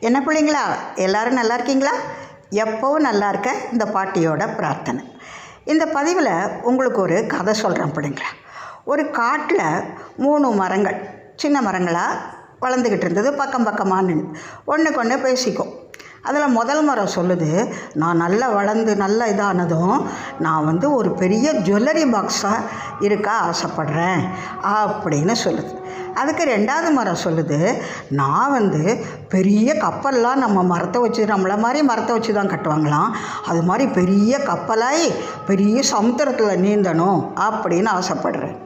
என்ன பிள்ளைங்களா? எல்லாரும் நல்லா இருக்கீங்களா? எப்போவும் நல்லா இருக்க இந்த பாட்டியோட பிரார்த்தனை. இந்த பதிவில் உங்களுக்கு ஒரு கதை சொல்கிறேன் பிள்ளைங்களா. ஒரு காட்டில் மூணு மரங்கள் சின்ன மரங்களாக வளர்ந்துக்கிட்டு இருந்தது. பக்கம் பக்கமாக நின்று ஒன்றுக்கு ஒன்று பேசிக்கும். அதில் முதல் மரம் சொல்லுது நான் நல்லா வளர்ந்து நல்ல இதானதும் நான் வந்து ஒரு பெரிய ஜுவல்லரி பாக்ஸாக இருக்க ஆசைப்படுறேன் அப்படின்னு சொல்லுது. அதுக்கு ரெண்டாவது மரம் சொல்லுது நான் வந்து பெரிய கப்பல்லாம் நம்ம மரத்தை வச்சு நம்மளை மாதிரி மரத்தை வச்சு தான் கட்டுவாங்களாம். அது மாதிரி பெரிய கப்பலாகி பெரிய சமுத்திரத்தில் நீந்தணும் அப்படின்னு ஆசைப்படுறேன்.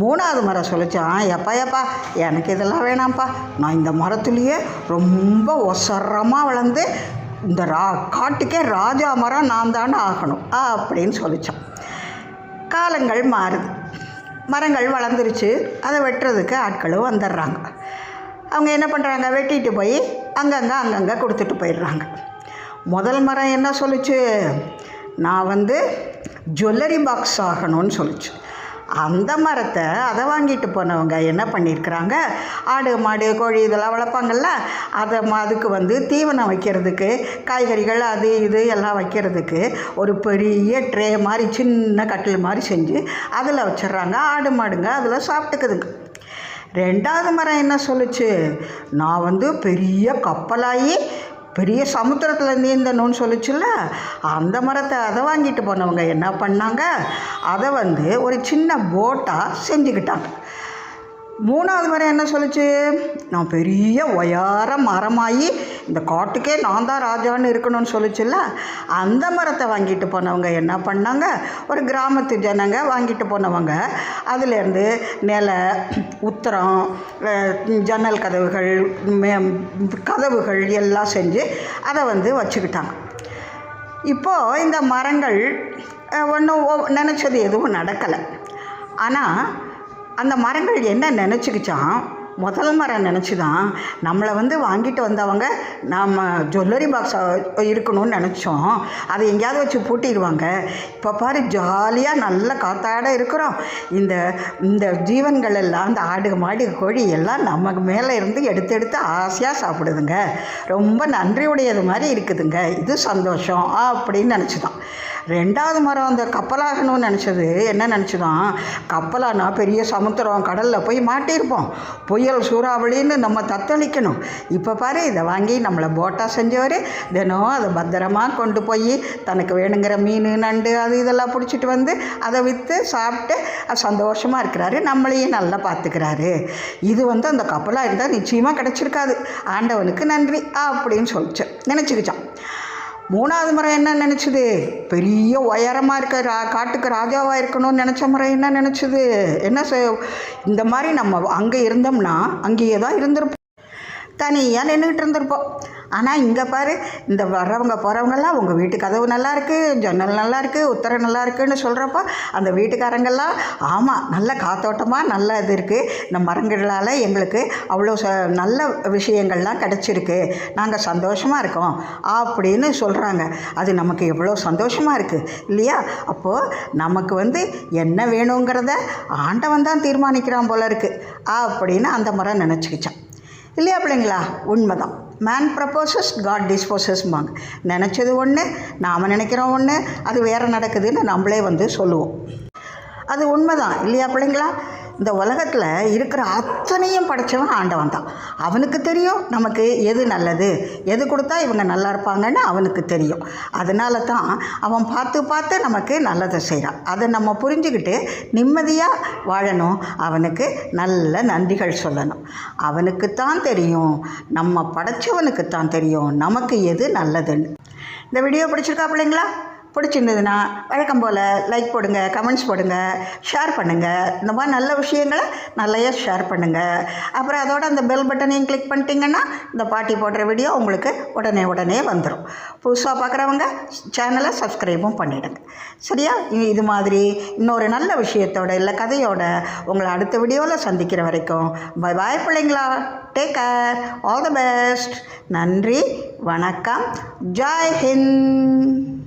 மூணாவது மரம் சொல்லிச்சான் எப்பா எப்பா எனக்கு இதெல்லாம் வேணாம்ப்பா. நான் இந்த மரத்துலேயே ரொம்ப ஒசரமாக வளர்ந்து இந்த ரா காட்டுக்கே ராஜா மரம் நான் தானே ஆகணும் அப்படின்னு சொல்லித்தான் காலங்கள் மாறுது. மரங்கள் வளர்ந்துருச்சு அதை வெட்டுறதுக்கு ஆட்களும் வந்துடுறாங்க. அவங்க என்ன பண்ணுறாங்க வெட்டிட்டு போய் அங்கங்கே அங்கங்கே கொடுத்துட்டு போயிடுறாங்க. முதல் மரம் என்ன சொல்லுச்சு? நான் வந்து ஜுவல்லரி பாக்ஸ் ஆகணும்னு சொல்லுச்சு. அந்த மரத்தை அதை வாங்கிட்டு போனவங்க என்ன பண்ணியிருக்கிறாங்க? ஆடு மாடு கோழி இதெல்லாம் வளர்ப்பாங்கல்ல? அதை அதுக்கு வந்து தீவனம் வைக்கிறதுக்கு காய்கறிகள் அது இது எல்லாம் வைக்கிறதுக்கு ஒரு பெரிய ட்ரே மாதிரி சின்ன கட்டில் மாதிரி செஞ்சு அதில் வச்சிடுறாங்க. ஆடு மாடுங்க அதில் சாப்பிட்டுக்குதுங்க. ரெண்டாவது மரம் என்ன சொல்லுச்சு? நான் வந்து பெரிய கப்பலாகி பெரிய சமுத்திரத்தில் நீந்தணும்னு சொல்லிச்சுல்ல? அந்த மரத்தை அதை வாங்கிட்டு போனவங்க என்ன பண்ணாங்க? அதை வந்து ஒரு சின்ன போட்டாக செஞ்சுக்கிட்டாங்க. மூணாவது மரம் என்ன சொல்லுச்சு? நான் பெரிய உயர மரமாகி இந்த காட்டுக்கே நான் தான் ராஜான்னு இருக்கணும்னு சொல்லிச்சுல்ல? அந்த மரத்தை வாங்கிட்டு போனவங்க என்ன பண்ணாங்க? ஒரு கிராமத்து ஜனங்க வாங்கிட்டு போனவங்க. அதுலேருந்து நில உத்தரம் ஜன்னல் கதவுகள் மே- கதவுகள் எல்லாம் செஞ்சு அதை வந்து வச்சுக்கிட்டாங்க. இப்போது இந்த மரங்கள் ஒன்றும் நினச்சது எதுவும் நடக்கலை. ஆனால் அந்த மரங்கள் என்ன நினச்சிக்கிச்சான் முதல் மரம் நினச்சி தான் நம்மளை வந்து வாங்கிட்டு வந்தவங்க நம்ம ஜுவல்லரி பாக்ஸ் இருக்கணும்னு நினச்சோம். அதை எங்கேயாவது வச்சு பூட்டிடுவாங்க. இப்போ பாரு ஜாலியாக நல்ல காத்தாட இருக்கிறோம். இந்த இந்த ஜீவன்கள் எல்லாம் இந்த ஆடு மாடு கோழி எல்லாம் நமக்கு மேலே இருந்து எடுத்து எடுத்து ஆசையாக சாப்பிடுதுங்க. ரொம்ப நன்றியுடையது மாதிரி இருக்குதுங்க. இது சந்தோஷம் அப்படின்னு நினச்சிதான். ரெண்டாவது மரம் அந்த கப்பலாகணும்னு நினச்சது என்ன நினச்சிதான்? கப்பலானா பெரிய சமுத்திரம் கடலில் போய் மாட்டியிருப்போம். போய் புயல் சூறாவளின்னு நம்ம தத்தளிக்கணும். இப்போ பாரு இதை வாங்கி நம்மளை போட்டாக செஞ்சவர் தினம் அதை பத்திரமா கொண்டு போய் தனக்கு வேணுங்கிற மீன் நண்டு அது இதெல்லாம் பிடிச்சிட்டு வந்து அதை விற்று சாப்பிட்டு சந்தோஷமாக இருக்கிறாரு. நம்மளையும் நல்லா பார்த்துக்கிறாரு. இது வந்து அந்த கப்பலாக இருந்தால் நிச்சயமாக கிடச்சிருக்காது. ஆண்டவனுக்கு நன்றி அப்படின்னு சொல்லிச்சு. நினச்சிக்கிச்சான் மூணாவது முறை என்ன நினச்சிது? பெரிய உயரமாக இருக்க ரா காட்டுக்கு ராஜாவாக இருக்கணும்னு நினச்ச முறை என்ன நினச்சிது? என்ன இந்த மாதிரி நம்ம அங்கே இருந்தோம்னா அங்கேயே தான் இருந்திருப்போம். தனியாக நின்றுக்கிட்டு இருந்திருப்போம். ஆனால் இங்கே பாரு இந்த வர்றவங்க போகிறவங்கெல்லாம் உங்கள் வீட்டு கதவு நல்லா இருக்குது ஜன்னல் நல்லா இருக்குது உத்தரம் நல்லா இருக்குன்னு சொல்கிறப்ப அந்த வீட்டுக்காரங்கெல்லாம் ஆமாம் நல்ல காத்தோட்டமாக நல்ல இது இருக்குது இந்த மரங்களால் எங்களுக்கு அவ்வளோ ச நல்ல விஷயங்கள்லாம் கிடச்சிருக்கு. நாங்கள் சந்தோஷமாக இருக்கோம். அப்படின்னு சொல்கிறாங்க அது நமக்கு எவ்வளோ சந்தோஷமாக இருக்குது இல்லையா? அப்போது நமக்கு வந்து என்ன வேணுங்கிறத ஆண்டவன் தான் தீர்மானிக்கிறான் போல இருக்குது அப்படின்னு அந்த மரம் நினச்சிக்கிச்சான். இல்லையா பிள்ளைங்களா? உண்மைதான். மேன் ப்ரப்போசஸ் காட் டிஸ்போசஸ்பாங்க நினச்சது ஒன்று நாம் நினைக்கிறோம் ஒன்று அது வேறு நடக்குதுன்னு நம்மளே வந்து சொல்லுவோம். அது உண்மைதான் இல்லையா பிள்ளைங்களா? இந்த உலகத்தில் இருக்கிற அத்தனையும் படைச்சவன் ஆண்டவன் தான். அவனுக்கு தெரியும் நமக்கு எது நல்லது எது கொடுத்தா இவங்க நல்லா இருப்பாங்கன்னு அவனுக்கு தெரியும். அதனால தான் அவன் பார்த்து பார்த்து நமக்கு நல்லதை செய்கிறான் அதை நம்ம புரிஞ்சுக்கிட்டு நிம்மதியாக வாழணும். அவனுக்கு நல்ல நன்றிகள் சொல்லணும். அவனுக்கு தான் தெரியும் நம்ம படைச்சவனுக்கு தான் தெரியும் நமக்கு எது நல்லதுன்னு. இந்த வீடியோ பிடிச்சிருக்கா பிள்ளைங்களா? பிடிச்சிருந்ததுன்னா வழக்கம் போல் லைக் போடுங்க கமெண்ட்ஸ் போடுங்க ஷேர் பண்ணுங்கள் இந்த மாதிரி நல்ல விஷயங்களை நல்லையா ஷேர் பண்ணுங்கள் அப்புறம் அதோட அந்த பெல் பட்டனையும் கிளிக் பண்ணிட்டீங்கன்னா இந்த பாட்டி போடுற வீடியோ உங்களுக்கு உடனே உடனே வந்துடும் புதுசாக பார்க்குறவங்க சேனலை சப்ஸ்கிரைபும் பண்ணிவிடுங்க சரியா? இது மாதிரி இன்னொரு நல்ல விஷயத்தோட இல்லை கதையோட உங்களை அடுத்த வீடியோவில் சந்திக்கிற வரைக்கும் பை பாய் பிள்ளைங்களா. Take care all the best நன்றி வணக்கம். ஜாய் ஹிந்த்.